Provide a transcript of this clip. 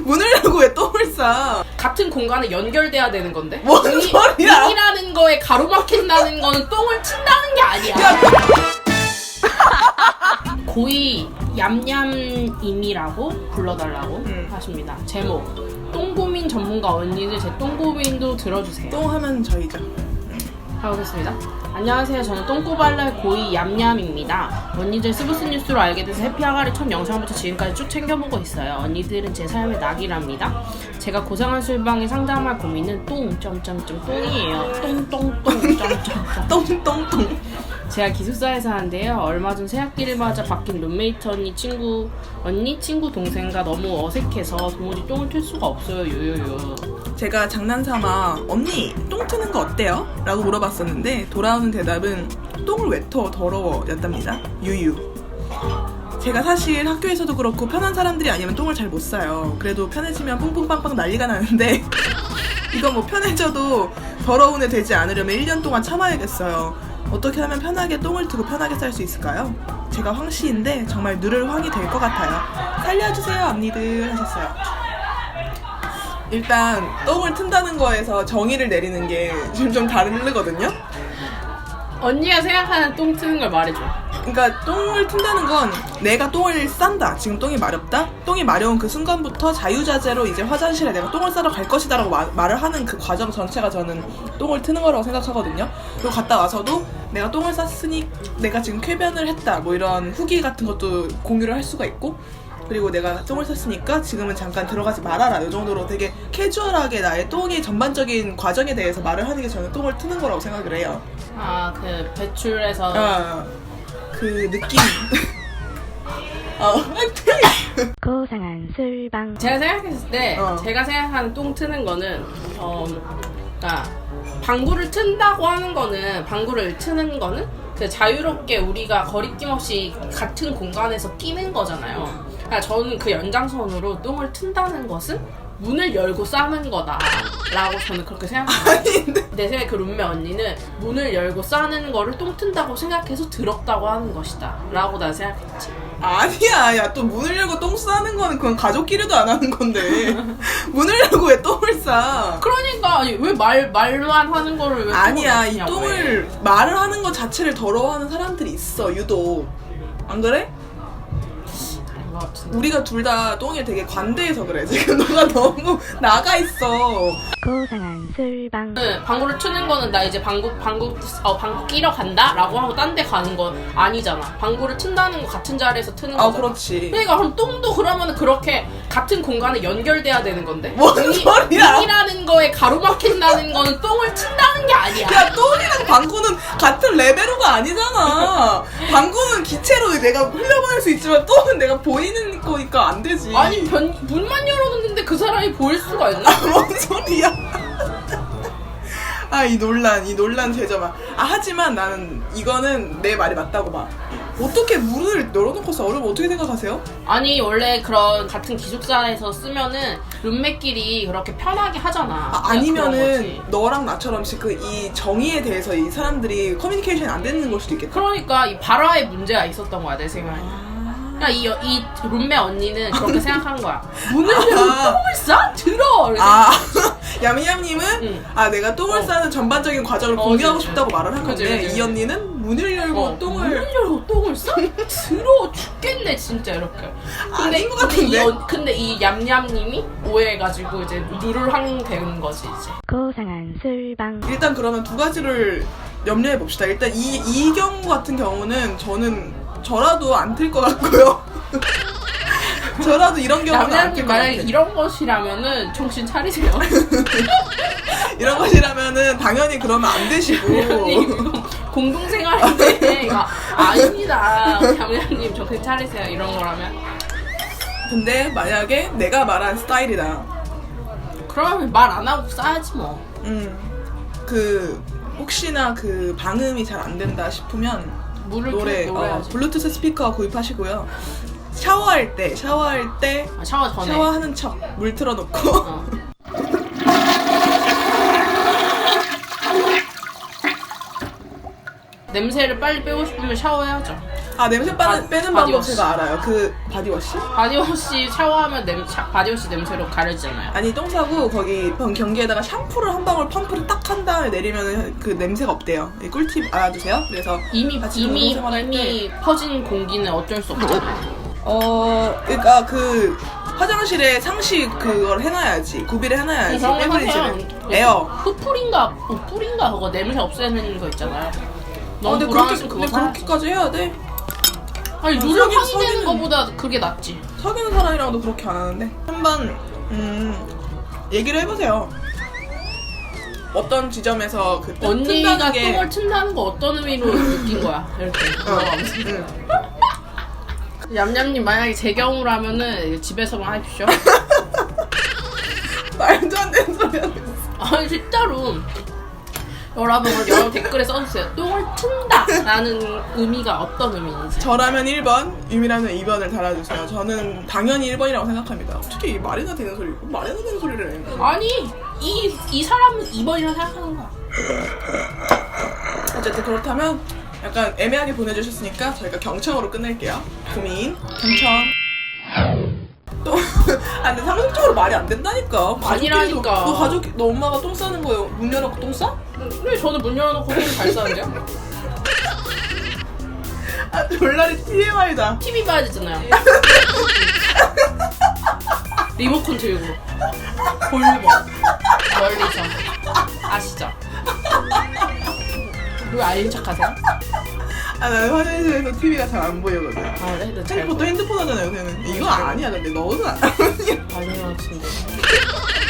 문을 열고 왜 똥을 싸? 같은 공간에 연결돼야 되는 건데. 뭔 문이- 소리야? 문이라는 거에 가로막힌다는 거는 똥을 튄다는 게 아니야. 야, 고이 얌얌임이라고 불러달라고 음. 하십니다. 제목 똥고민 전문가 언니들 제 똥고민도 들어주세요. 똥 하면 저희죠. 가보겠습니다. 안녕하세요. 저는 똥꼬발랄 고이 얌얌입니다. 언니들 스브스 뉴스로 알게 돼서 해피아가리 첫 영상부터 지금까지 쭉 챙겨보고 있어요. 언니들은 제 삶의 낙이랍니다. 제가 고생한 술방에 상담할 고민은 똥, 점점점 똥이에요. 똥똥똥, 점점점. 똥똥똥. 제가 기숙사에 사는데요. 얼마 전 새학기를 맞아 바뀐 룸메이트 언니 친구 언니 친구 동생과 너무 어색해서 도무지 똥을 튈 수가 없어요. 요요요. 제가 장난삼아 언니 똥 트는 거 어때요? 라고 물어봤었는데 돌아오는 대답은 똥을 왜 터 더러워 였답니다. 유유. 제가 사실 학교에서도 그렇고 편한 사람들이 아니면 똥을 잘 못 싸요. 그래도 편해지면 뿡뿡빵빵 난리가 나는데 이거 뭐 편해져도 더러운 애 되지 않으려면 1년 동안 참아야겠어요. 어떻게 하면 편하게 똥을 트고 편하게 쌀 수 있을까요? 제가 황씨인데 정말 누를 황이 될 것 같아요. 살려주세요 언니들 하셨어요. 일단 똥을 튼다는 거에서 정의를 내리는 게 지금 좀 다르거든요. 언니가 생각하는 똥 트는 걸 말해줘. 그러니까 똥을 튼다는 건 내가 똥을 싼다. 지금 똥이 마렵다. 똥이 마려운 그 순간부터 자유자재로 이제 화장실에 내가 똥을 싸러 갈 것이다라고 마- 말을 하는 그 과정 전체가 저는 똥을 트는 거라고 생각하거든요. 그리고 갔다 와서도 내가 똥을 쌌으니 내가 지금 쾌변을 했다. 뭐 이런 후기 같은 것도 공유를 할 수가 있고 그리고 내가 똥을 쌌으니까 지금은 잠깐 들어가지 말아라. 이 정도로 되게 캐주얼하게 나의 똥의 전반적인 과정에 대해서 말을 하는 게 저는 똥을 트는 거라고 생각을 해요. 아 그 배출해서 아, 그 느낌. 어. 고상한 술방 제가 생각했을 때 어. 제가 생각하는 똥 트는 거는 어 그러니까 방구를 튼다고 하는 거는 방구를 트는 거는 그 자유롭게 우리가 거리낌 없이 같은 공간에서 끼는 거잖아요. 그러니까 저는 그 연장선으로 똥을 튼다는 것은 문을 열고 싸는 거다라고 저는 그렇게 생각해요. 내 생각에 그 룸메 언니는 문을 열고 싸는 거를 똥 튼다고 생각해서 더럽다고 하는 것이다라고 난 생각했지. 아니야, 야, 또 문을 열고 똥 싸는 거는 그건 가족끼리도 안 하는 건데. 문을 열고 왜 똥을 싸? 그러니까 아니 왜 말 말만 하는 거를 왜 아니야, 이 똥을 똥을 말을 하는 것 자체를 더러워하는 사람들이 있어, 유독. 안 그래? 것 같은데. 우리가 둘 다 똥에 되게 관대해서 그래. 지금 너가 너무 나가 있어. 고상한 술방 네, 방구를 트는 거는 나 이제 방구 방구 어 방구 끼러 간다라고 하고 딴 데 가는 건 아니잖아. 방구를 튼다는 거 같은 자리에서 트는 아, 거잖아. 그렇지. 그러니까 그럼 똥도 그러면 그렇게 같은 공간에 연결돼야 되는 건데. 뭔 소리야? 문이라는 거에 가로막힌다는 거는 똥을 튼다는 게 아니야. 야, 똥이랑 방구는 같은 레벨로가 아니잖아. 방구는 기체로 내가 흘려보낼 수 있지만 똥은 내가 보이는 거니까 안 되지. 아니 변, 문만 열어놓는데 그 사람이 보일 수가 있나? 뭔 소리야? 아, 이 논란, 이 논란 제저봐. 아, 하지만 나는 이거는 내 말이 맞다고 봐. 어떻게 물을 열어놓고 써? 여러분 어떻게 생각하세요? 아니 원래 그런 같은 기숙사에서 쓰면은 룸메끼리 그렇게 편하게 하잖아. 아, 그냥 그런 아니면은 거지. 너랑 나처럼 그 이 정의에 대해서 이 사람들이 커뮤니케이션이 안 되는 걸 수도 있겠다. 그러니까 이 발화에 문제가 있었던 거야 내 생각에. 그러니까 이, 여- 이 룸메 언니는 그렇게 생각한 거야. 문을 열고 아. 똥을 싸? 들어! 그래서 아, 야미야님은 응. 아 내가 똥을 어. 싸는 전반적인 과정을 어, 공유하고 그치, 싶다고. 말을 한 그치, 건데 그치, 이 그치. 언니는 문을 열고 어, 똥을 문을 열고 똥을 싸? 들어 죽겠네 진짜 이렇게. 근데, 아닌 것 근데, 이, 같은데? 언- 근데 이 얌얌님이 오해해가지고 이제 누를 항된 거지 이제. 고상한 술방 일단 그러면 두 가지를 염려해 봅시다. 일단 이, 이 경우 같은 경우는 저는 저라도 안 틀 것 같고요. 저라도 이런 경우는 안틀 얌얌님 것 만약에 같아요. 이런 것이라면은 정신 차리세요. 이런 것이라면은 당연히 그러면 안 되시고. 얌얌님 이거 공동생활인데 이거 아닙니다. 얌얌님 정신 차리세요 이런 거라면. 근데 만약에 내가 말한 스타일이다. 그러면 말 안 하고 싸야지 뭐. 음, 그 혹시나 그 방음이 잘 안 된다 싶으면 물을 노래, 켜 어. 블루투스 스피커 구입하시고요. 샤워할 때, 샤워할 때 아, 샤워 전에. 샤워하는 척 물 틀어놓고 어. 냄새를 빨리 빼고 싶으면 샤워해야죠. 아 냄새 빼는, 바- 빼는 방법 바디워시. 제가 알아요. 그 바디워시? 바디워시 샤워하면 냄, 샤- 바디워시 냄새로 가려지잖아요. 아니 똥 싸고 거기 변- 경기에다가 샴푸를 한 방울 펌프를 딱 한 다음에 내리면 그 냄새가 없대요. 이 꿀팁 알아두세요. 그래서 이미 같이 이미 이미 퍼진 공기는 어쩔 수 없잖아요. 어 그러니까 그 화장실에 상시 그걸 해놔야지 구비를 해놔야지 그런 거 페브리즈를 하세요. 에어. 흡풀인가 흡풀인가 그거 냄새 없애는 거 있잖아요. 어, 너무 근데 그렇게 그거 근데 사야지. 그렇게까지 해야 돼? 아니 어, 누를 사귀- 확인되는 거보다 그게 낫지. 사귀는 사람이랑도 그렇게 안 하는데 한번 음 얘기를 해보세요. 어떤 지점에서 그 뜬- 언니가 뜬다는 게 똥을 튼다는 거 어떤 의미로 느낀 거야? 이렇게 어, 물어가면서. 응. 얌얌님 만약에 제 경우라면은 집에서만 하십시오. 말도 안 되는 소리 하고 있어. 아니 진짜로 여러분 여러분 댓글에 써주세요. 똥을 튼다라는 의미가 어떤 의미인지. 저라면 1번, 유미라면 2번을 달아주세요. 저는 당연히 1번이라고 생각합니다. 어떻게 이 말이나 되는 소리고 말이나 되는 소리를 해. 아니 이 이 사람은 2번이라 생각하는 거야. 어쨌든 그렇다면 약간 애매하게 보내주셨으니까 저희가 경청으로 끝낼게요. 고민, 경청. 또, 아 근데 상식적으로 말이 안 된다니까. 가족끼리도- 아니라니까. 너 가족, 너 엄마가 똥 싸는 거예요. 문 열어놓고 똥 싸? 왜 저는 문 열어놓고 똥잘 싸는데요? 아 졸라리 TMI다. TV 봐야 되잖아요. 리모컨 들고 볼륨업 멀리서 아시죠? 왜 아닌 척하세요? 아 나는 화장실에서 TV가 잘 안 보이거든. 아, 네, 네, 잘 보통 핸드폰 하잖아요, 요새는. 이거 아니야, 근데 너는 아니야. 아니야, 진짜.